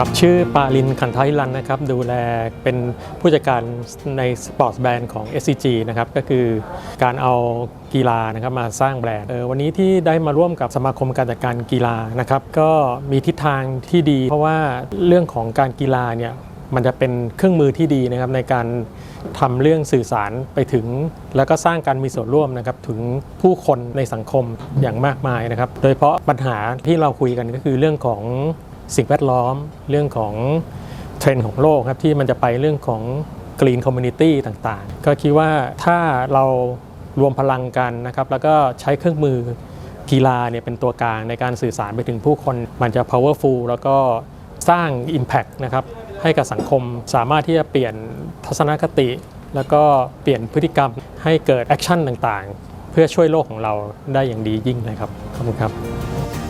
ครับชื่อปาลินขันทรันนะครับดูแลเป็นผู้จัดการในสปอร์ตแบรนด์ของ SCG นะครับก็คือการเอากีฬานะครับมาสร้างแบรนด์วันนี้ที่ได้มาร่วมกับสมาคมการจัดการกีฬานะครับก็มีทิศทางที่ดี เพราะว่าเรื่องของการกีฬาเนี่ยมันจะเป็นเครื่องมือที่ดีนะครับในการทำเรื่องสื่อสารไปถึง แล้วก็สร้างการมีส่วนร่วมนะครับถึงผู้คนในสังคมอย่างมากมายนะครับ โดยเฉพาะปัญหาที่เราคุยกันก็คือเรื่องของ สิ่งแวดล้อม เรื่องของเทรนด์ของโลกครับที่มันจะไปเรื่องของ Green Community ต่างๆ ก็คิดว่าถ้าเรารวมพลังกันนะครับแล้วก็ใช้เครื่องมือกีฬาเนี่ยเป็นตัวกลางในการสื่อสารไปถึงผู้คน มันจะ powerful แล้วก็สร้าง Impact นะครับให้กับสังคมสามารถที่จะเปลี่ยนทัศนคติ แล้วก็เปลี่ยนพฤติกรรมให้เกิดแอคชั่นต่างๆ เพื่อช่วยโลกของเราได้อย่างดียิ่งเลยครับ ขอบคุณครับ